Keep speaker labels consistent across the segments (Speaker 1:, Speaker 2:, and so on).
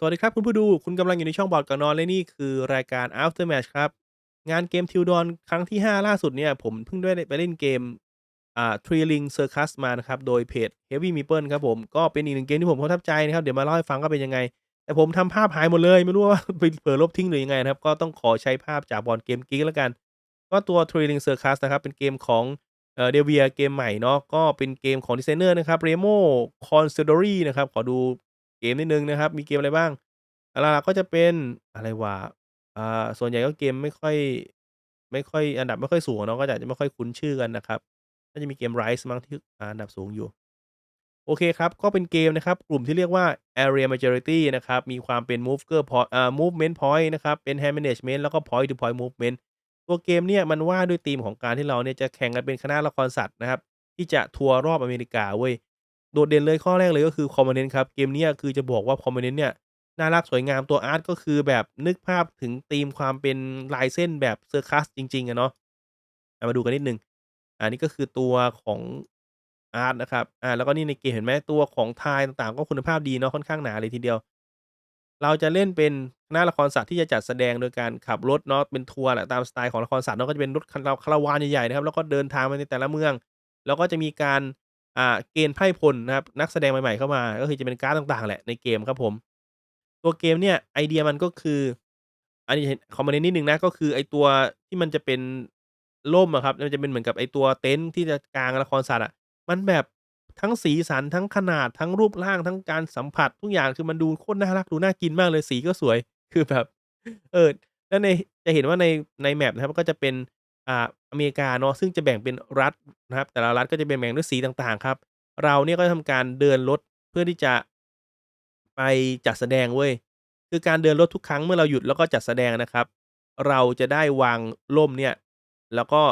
Speaker 1: สวัสดีครับคุณผู้ดู คุณกำลังอยู่ในช่องบอร์ดก่อนนอนและนี่คือรายการ After Match ครับ งานเกม Till Dawn ครั้งที่ 5 ล่าสุดเนี่ย ผมเพิ่งได้ไปเล่นเกมอ่า Thrilling Circus มานะครับ โดยเพจ Heavy Meeple ครับผม ก็เป็นอีกหนึ่งเกมที่ผมประทับใจนะครับ เดี๋ยวมาเล่าให้ฟังว่าเป็นยังไง แต่ผมทำภาพหายหมดเลย ไม่รู้ว่าไปเผลอลบทิ้งหรือยังไงนะครับ ก็ต้องขอใช้ภาพจาก Board Game Geek แล้วกัน ก็ตัว Thrilling Circus นะครับเป็นเกมของเอ่อ Devia เกมใหม่เนาะก็เป็นเกมของดีไซเนอร์นะครับ Remo Consigliere นะครับขอดู เกมนิดหนึ่งนะครับ มีเกมอะไรบ้าง หลัก ๆ ก็จะเป็นอะไรวะ อ่า ส่วนใหญ่ก็เกมไม่ค่อย ไม่ค่อย อันดับไม่ค่อยสูงอะเนาะ ก็อาจจะไม่ค่อยคุ้นชื่อกันนะครับ น่าจะมีเกม Rise มั้งที่ อ่า อันดับสูงอยู่ โอเคครับ ก็เป็นเกมนะครับ กลุ่มที่เรียกว่า Area Majority นะครับ มีความเป็น Mover Point อ่า Movement Point นะครับ เป็น Hand Management แล้วก็ Point to Point Movement ตัวเกมเนี่ยมันว่าด้วยธีมของการที่เราเนี่ยจะแข่งกันเป็นคณะละครสัตว์นะครับ ที่จะทัวร์รอบอเมริกาเว้ย โดดเด่นเลยข้อแรกเลยก็คือ Component ครับ เกมนี้คือจะบอกว่า Component เนี่ย น่ารักสวยงามตัวอาร์ตก็คือแบบนึกภาพถึงธีมความเป็นลายเส้นแบบเซอร์คัสจริง ๆอะเนาะอ่ามาดูกันนิดนึงอ่านี่ก็คือตัวของอาร์ตนะครับ อ่า แล้วก็นี่ในเกมเห็นไหมตัวของ Tile ต่างๆ ก็คุณภาพดีเนาะค่อนข้างหนาเลยทีเดียว เราจะเล่นเป็นคณะละครสัตว์ที่จะจัดแสดงโดยการขับรถเนาะเป็นทัวร์แหละตามสไตล์ของละครสัตว์เนาะก็จะเป็นรถคาราวคาราวานใหญ่ๆนะครับแล้วก็เดินทางไปในแต่ละเมือง แล้วก็จะมีการ อ่าเกณฑ์ไพ่พลนะครับนักแสดงใหม่ๆเข้ามา ก็คือจะเป็นการ์ดต่างๆ แหละในเกมครับผม ตัวเกมเนี่ยไอเดียมันก็คือ อันนี้เห็น Component นิดหนึ่งนะก็คือไอตัวที่มันจะเป็นร่มอะครับมันจะเป็นเหมือนกับไอตัวเต็นท์ที่จะกางละครสัตว์อะมันแบบทั้งสีสันทั้งขนาดทั้งรูปร่างทั้งการสัมผัสทุกอย่างคือมันดูโคตรน่ารักดูน่ากินมากเลยสีก็สวยคือแบบ เออแล้วในจะเห็นว่าในใน map นะครับก็จะเป็น อ่าอเมริกาเนาะซึ่งจะแบ่งเป็นรัฐนะครับ แต่ละรัฐก็จะแบ่งด้วยสีต่างๆครับ เราเนี่ยก็ทำการเดินรถเพื่อที่จะไปจัดแสดงเว้ยคือการเดินรถทุกครั้งเมื่อเราหยุดแล้วก็จัดแสดงนะครับ เราจะได้วางร่มเนี่ยแล้วก็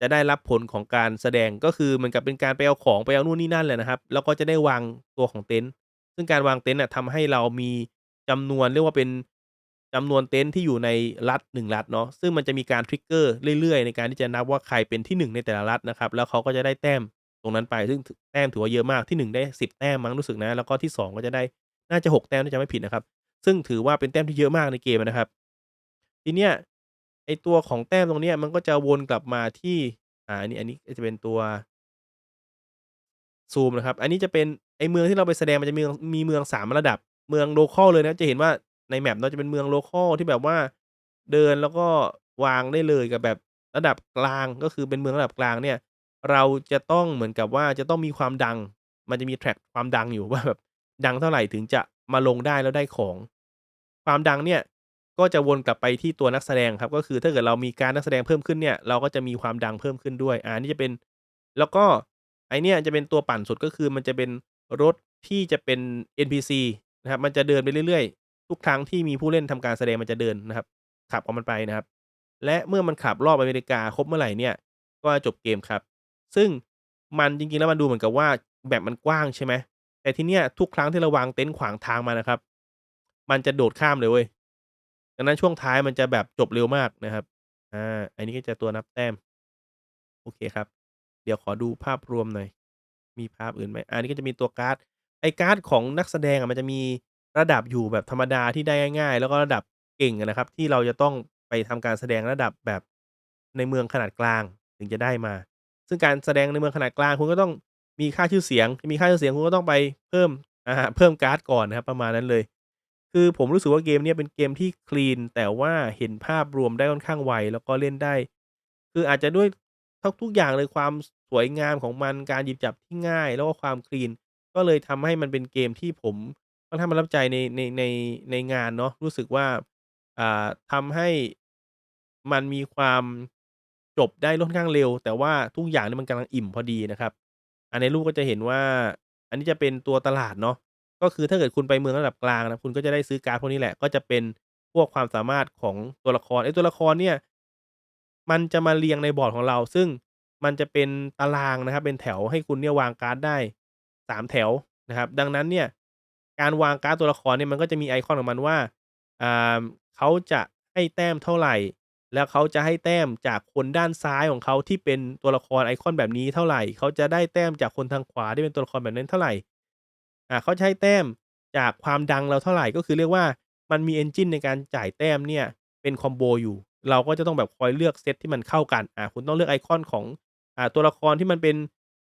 Speaker 1: จะได้รับผลของการแสดงก็คือเหมือนกับเป็นการไปเอาของไปเอานู่นนี่นั่นแหละนะครับ แล้วก็จะได้วางตัวของเต็นท์ซึ่งการวางเต็นท์อะทำให้เรามีจำนวนเรียกว่าเป็น จำนวนเต็นท์ที่อยู่ในรัฐ 1 รัฐเนาะซึ่งมันจะมีการ trigger เรื่อยๆ ในการที่จะนับว่าใครเป็นที่ 1 ในแต่ละรัฐนะครับ แล้วเขาก็จะได้แต้มตรงนั้นไป ซึ่งแต้มถือว่าเยอะมากที่ 1 ได้ 10 แต้มมั้งรู้สึกนะ แล้วก็ที่ 2 ก็จะได้น่าจะ 6 แต้มถ้าจำไม่ผิดนะครับ ซึ่งถือว่าเป็นแต้มที่เยอะมากในเกมนะครับ ทีเนี้ยไอตัวของแต้มตรงเนี้ยมันก็จะวนกลับมาที่อ่าอันนี้อันนี้จะเป็นตัวซูมนะครับ อันนี้จะเป็นไอเมืองที่เราไปแสดงมันจะมีมีเมือง3ระดับ เมืองโลคัลเลยนะจะเห็นว่า ใน map เนาะจะเป็นเมืองโลคัลที่แบบว่าเดินแล้วก็วางได้เลยกับแบบระดับกลางก็คือเป็นเมืองระดับกลางเนี่ย เราจะต้องเหมือนกับว่าจะต้องมีความดัง มันจะมี track ความดังอยู่ว่าแบบดังเท่าไหร่ถึงจะมาลงได้แล้วได้ของ ความดังเนี่ยก็จะวนกลับไปที่ตัวนักแสดงครับ ก็คือถ้าเกิดเรามีการนักแสดงเพิ่มขึ้นเนี่ย เราก็จะมีความดังเพิ่มขึ้นด้วยอ่านี่จะเป็น แล้วก็ไอเนี่ยจะเป็นตัวปั่นสุดก็คือมันจะเป็นรถที่จะเป็น NPC นะครับมันจะเดินไปเรื่อย ทุกครั้งที่มีผู้เล่นทำการแสดงมันจะเดินนะครับ ขับของมันไปนะครับ และเมื่อมันขับรอบอเมริกาครบเมื่อไหร่เนี่ย ก็จบเกมครับ ซึ่งมันจริงๆแล้วมันดูเหมือนกับว่า map มันกว้างใช่ไหมแต่ทีเนี้ยทุกครั้งที่เราวางเต็นท์ขวางทางมันะครับ มันจะโดดข้ามเลยเว้ยดังนั้นช่วงท้ายมันจะแบบจบเร็วมากนะครับอ่าอันนี้ก็จะตัวนับแต้ม โอเคครับ เดี๋ยวขอดูภาพรวมหน่อย มีภาพอื่นไหม?อานี่ก็จะมีตัวการ์ดไอการ์ดของนักแสดงอะมันจะมี ระดับอยู่แบบธรรมดาที่ได้ง่ายๆ แล้วก็ระดับเก่งอะนะครับ ที่เราจะต้องไปทำการแสดงระดับแบบในเมืองขนาดกลางถึงจะได้มา ซึ่งการแสดงในเมืองขนาดกลางคุณก็ต้องมีค่าชื่อเสียง มีค่าชื่อเสียงคุณก็ต้องไปเพิ่มอ่าเพิ่มการ์ดก่อนนะครับ ประมาณนั้นเลย คือผมรู้สึกว่าเกมเนี้เป็นเกมที่คลีน แต่ว่าเห็นภาพรวมได้ค่อนข้างไวแล้วก็เล่นได้ คืออาจจะด้วยทักทุกอย่างเลยความสวยงามของมันการหยิบจับที่ง่าย แล้วก็ความคลีน ก็เลยทำให้มันเป็นเกมที่ผม ค่อนข้างประทับใจใน ใน ใน ในงานเนาะ รู้สึกว่า อ่า ทำให้ มันมีความ จบได้ค่อนข้างเร็ว แต่ว่าทุกอย่างเนี่ยมันกำลังอิ่มพอดีนะครับ อ่า ในรูปก็จะเห็นว่า อันนี้จะเป็นตัวตลาดเนาะ ก็คือถ้าเกิดคุณไปเมืองระดับกลางนะ คุณก็จะได้ซื้อการ์ดพวกนี้แหละ ก็จะเป็นพวกความสามารถของตัวละคร ไอ้ตัวละครเนี่ย มันจะมาเรียงในบอร์ดของเรา ซึ่งมันจะเป็นตารางนะครับ เป็นแถวให้คุณเนี่ยวางการ์ดได้ 3 แถวนะครับ ดังนั้นเนี่ย การวางการ์ดตัวละครเนี่ยมันก็จะมีไอคอนของมันว่าอ่าเขาจะให้แต้มเท่าไหร่ แล้วเขาจะให้แต้มจากคนด้านซ้ายของเขาที่เป็นตัวละครไอคอนแบบนี้เท่าไหร่ เขาจะได้แต้มจากคนทางขวาที่เป็นตัวละครแบบนั้นเท่าไหรอ่าเขาจะให้แต้มจากความดังเราเท่าไหร่ก็คือเรียกว่ามันมี engine ในการจ่ายแต้มเนี่ยเป็นคอมโบอยู่ เราก็จะต้องแบบคอยเลือกเซตที่มันเข้ากันอ่าคุณต้องเลือกไอคอนของอ่าตัวละครที่มันเป็น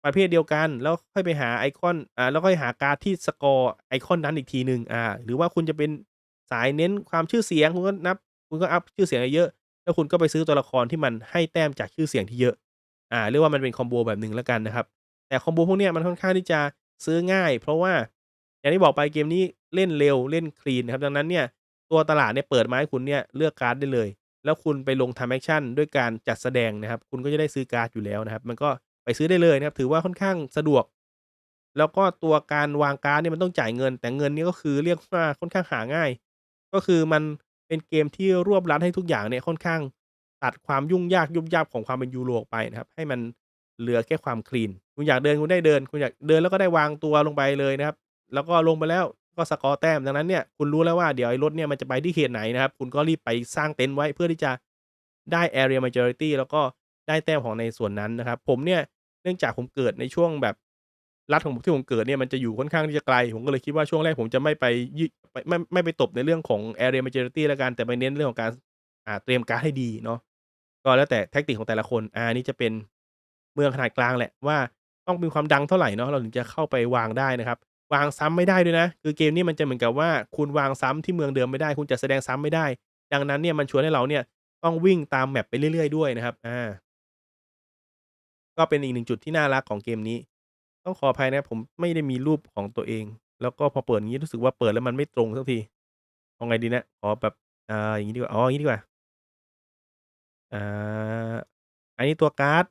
Speaker 1: ประเภทเดียวกัน แล้วค่อยไปหาไอคอนอ่าแล้วค่อยหาการ์ดที่สกอร์ไอคอนนั้นอีกทีหนึ่งอ่า หรือว่าคุณจะเป็นสายเน้นความชื่อเสียงคุณก็นับ คุณก็อัปชื่อเสียงเยอะ แล้วคุณก็ไปซื้อตัวละครที่มันให้แต้มจากชื่อเสียงที่เยอะ อ่าเรียกว่ามันเป็นคอมโบแบบหนึ่งแล้วกันนะครับ แต่คอมโบพวกเนี้ยมันค่อนข้างที่จะซื้อง่าย เพราะว่าอย่างที่บอกไปเกมนี้เล่นเร็วเล่นคลีนครับดังนั้นเนี่ยตัวตลาดเนี่ยเปิดมาให้คุณเนี่ยเลือกการ์ดได้เลย แล้วคุณไปลงทำแอกชั่นด้วยการจัดแสดงนะครับ คุณก็จะได้ซื้อการ์ดอยู่แล้วนะครับ มันก็ ไปซื้อได้เลยนะครับ ถือว่าค่อนข้างสะดวก แล้วก็ตัวการวางการ์ดเนี่ยมันต้องจ่ายเงิน แต่เงินนี่ก็คือเรียกว่าค่อนข้างหาง่าย ก็คือมันเป็นเกมที่รวบรัดให้ทุกอย่างเนี่ยค่อนข้างตัดความยุ่งยากยุบยับของความเป็นยูโรออกไปนะครับ ให้มันเหลือแค่ความคลีน คุณอยากเดินคุณได้เดิน คุณอยากเดินแล้วก็ได้วางตัวลงไปเลยนะครับ แล้วก็ลงไปแล้วก็สกอร์แต้มดังนั้นเนี่ยคุณรู้แล้วว่าเดี๋ยวไอ้รถเนี่ยมันจะไปที่เขตไหนนะครับ คุณก็รีบไปสร้างเต็นท์ไว้เพื่อที่จะได้ Area Majority แล้วก็ ได้แต้มของในส่วนนั้นนะครับ ผมเนี่ยเนื่องจากผมเกิดในช่วงแบบรัฐของผมที่ผมเกิดเนี่ยมันจะอยู่ค่อนข้างที่จะไกล ผมก็เลยคิดว่าช่วงแรกผมจะไม่ไปยไปไม่ไม่ไปตบในเรื่องของ Area Majority แล้วกันแต่ไปเน้นเรื่องของการอ่าเตรียมการให้ดีเนาะก็แล้วแต่แท็กติกของแต่ละคนอาอันนี้จะเป็นเมืองขนาดกลางแหละว่าต้องมีความดังเท่าไหร่เนาะเราถึงจะเข้าไปวางได้นะครับ วางซ้ำไม่ได้ด้วยนะ คือเกมนี้มันจะเหมือนกับว่าคุณวางซ้ำที่เมืองเดิมไม่ได้ คุณจัดแสดงซ้ำไม่ได้ ดังนั้นเนี่ยมันชวนให้เราเนี่ยต้องวิ่งตาม map ไปเรื่อยๆด้วยนะครับอา ก็เป็นอีกหนึ่งจุดที่น่ารักของเกมนี้ ต้องขออภัยนะผมไม่ได้มีรูปของตัวเอง แล้วก็พอเปิดอย่างงี้รู้สึกว่าเปิดแล้วมันไม่ตรงสักทีเอาไงดีนะขอแบบอ่าอย่างงี้ดีกว่าอ๋ออย่างงี้ดีกว่าอ่าอันนี้ตัวการ์ด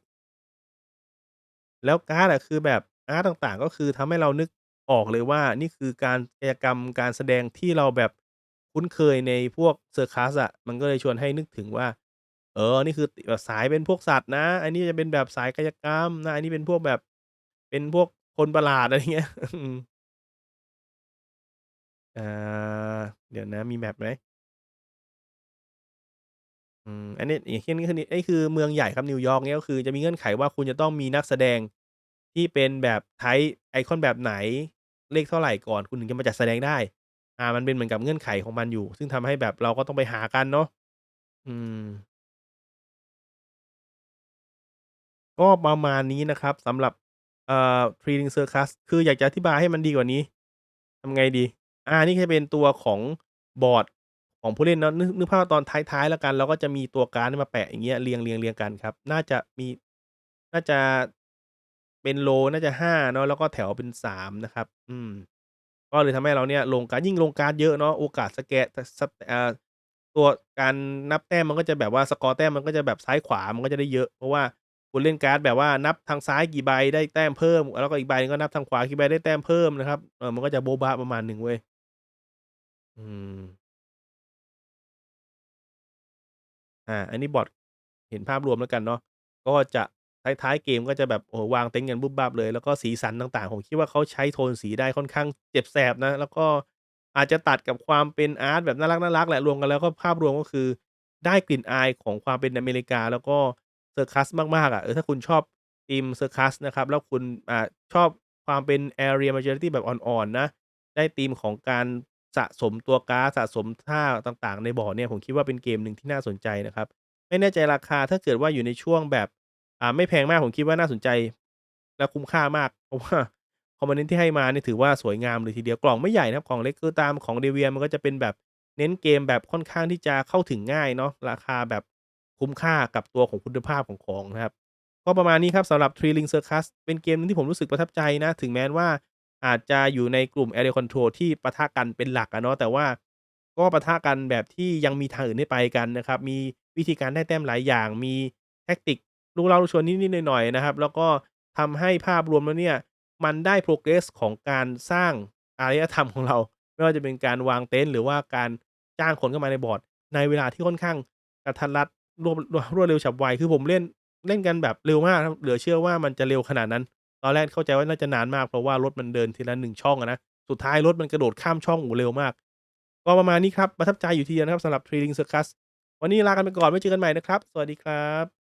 Speaker 1: แล้วการ์ดอะคือแบบอาร์ตต่างๆ ก็คือทำให้เรานึกออกเลยว่านี่คือการกายกรรมการแสดงที่เราแบบคุ้นเคยในพวกเซิร์คัสอะมันก็เลยชวนให้นึกถึงว่า เออ นี่คือแบบสายเป็นพวกสัตว์นะ อันนี้จะเป็นแบบสายกายกรรมนะ อันนี้เป็นพวกแบบ เป็นพวกคนประหลาด อะไรเงี้ย อืมอาเดี๋ยวนะ มี map ไหม?อืม อันนี้ อย่างเช่น คือนี่อันนี้คือเมืองใหญ่ครับ นิวยอร์กเงี้ยก็คือจะมีเงื่อนไขว่า คุณจะต้องมีนักแสดงที่เป็นแบบ type ไอคอนแบบไหน เลขเท่าไรก่อน คุณถึงจะมาจัดแสดงได้ อ่า มันเป็นเหมือนกับเงื่อนไขของมันอยู่ ซึ่งทำให้แบบเราก็ต้องไปหากันเนาะ อืม ก็ประมาณนี้นะครับสำหรับเอ่อ Thrilling Circus คืออยากจะอธิบายให้มันดีกว่านี้ทำไงดี?อานี่จะเป็นตัวของบอร์ดของผู้เล่นเนาะนึกนึกภาพว่าตอนท้ายๆแล้วกัน เราก็จะมีตัวการ์ดมาแปะอย่างเงี้ยเรียงๆๆกันครับ น่าจะมี น่าจะเป็น row น่าจะ5เนาะ แล้วก็แถวเป็น3นะครับ อืม ก็เลยทำให้เราเนี่ยลงการยิ่งลงการเยอะเนาะ โอกาสสแกะสสอ่าตัวการนับแต้มมันก็จะแบบว่าสกอร์แต้มมันก็จะแบบซ้ายขวา มันก็จะได้เยอะ เพราะว่า คุณเล่นการ์ดแบบว่านับทางซ้ายกี่ใบได้แต้มเพิ่ม แล้วก็อีกใบหนึ่งก็นับทางขวากี่ใบได้แต้มเพิ่มนะครับเออมันก็จะโบบ๊ะประมาณหนึ่งเว้ยอืมอาอันนี้บอร์ดเห็นภาพรวมแล้วกันเนาะก็จะท้ายๆเกมก็จะแบบโอ้วางเต็นท์กันบุบบับเลย แล้วก็สีสันต่างๆ ผมคิดว่าเขาใช้โทนสีได้ค่อนข้างเจ็บแสบนะ แล้วก็อาจจะตัดกับความเป็นอาร์ตแบบน่ารักๆแหละรวมกันแล้วก็ภาพรวมก็คือ ได้กลิ่นอายของความเป็นอเมริกา แล้วก็ เซิร์คัสมากๆอะเออถ้าคุณชอบธีมเซิร์คัสนะครับ แล้วคุณอ่าชอบความเป็น Area Majority แบบอ่อนๆนะ ได้ธีมของการสะสมตัวการ์ดสะสมท่าต่างๆ ในบอร์ดเนี่ย ผมคิดว่าเป็นเกมหนึ่งที่น่าสนใจนะครับ ไม่แน่ใจราคาถ้าเกิดว่าอยู่ในช่วงแบบอ่าไม่แพงมากผมคิดว่าน่าสนใจ และคุ้มค่ามากเพราะว่าคอมโพเนนต์ที่ให้มานี่ถือว่าสวยงามเลยทีเดียวกล่องไม่ใหญ่นะครับกล่องเล็กคือตามของ Deviant มันก็จะเป็นแบบเน้นเกมแบบค่อนข้างที่จะเข้าถึงง่ายเนาะราคาแบบ คุ้มค่ากับตัวของคุณภาพของของนะครับ ก็ประมาณนี้ครับสำหรับ Thrilling Circus เป็นเกมหนึ่งที่ผมรู้สึกประทับใจนะ ถึงแม้ว่าอาจจะอยู่ในกลุ่ม Area Control ที่ปะทะกันเป็นหลักอะเนาะแต่ว่าก็ปะทะกันแบบที่ยังมีทางอื่นให้ไปกันนะครับ มีวิธีการได้แต้มหลายอย่าง มีแท็กติกลุเร้าลุชวนนิดๆหน่อยๆนะครับ แล้วก็ทำให้ภาพรวมแล้วเนี่ย มันได้ progress ของการสร้างอารยธรรมของเรา ไม่ว่าจะเป็นการวางเต็นท์หรือว่าการจ้างคนเข้ามาในบอร์ด ในเวลาที่ค่อนข้างกระทัดรัด รวดรวดเร็วฉับไวคือผมเล่นเล่นกันแบบเร็วมากเหลือเชื่อว่ามันจะเร็วขนาดนั้น ตอนแรกเข้าใจว่าน่าจะนานมากเพราะว่ารถมันเดินทีละหนึ่งช่องนะสุดท้ายรถมันกระโดดข้ามช่องโอ้โฮเร็วมากก็ประมาณนี้ครับประทับใจอยู่ทีเดียวนะครับสำหรับ Thrilling Circus วันนี้ลากันไปก่อนไว้เจอกันใหม่นะครับ สวัสดีครับ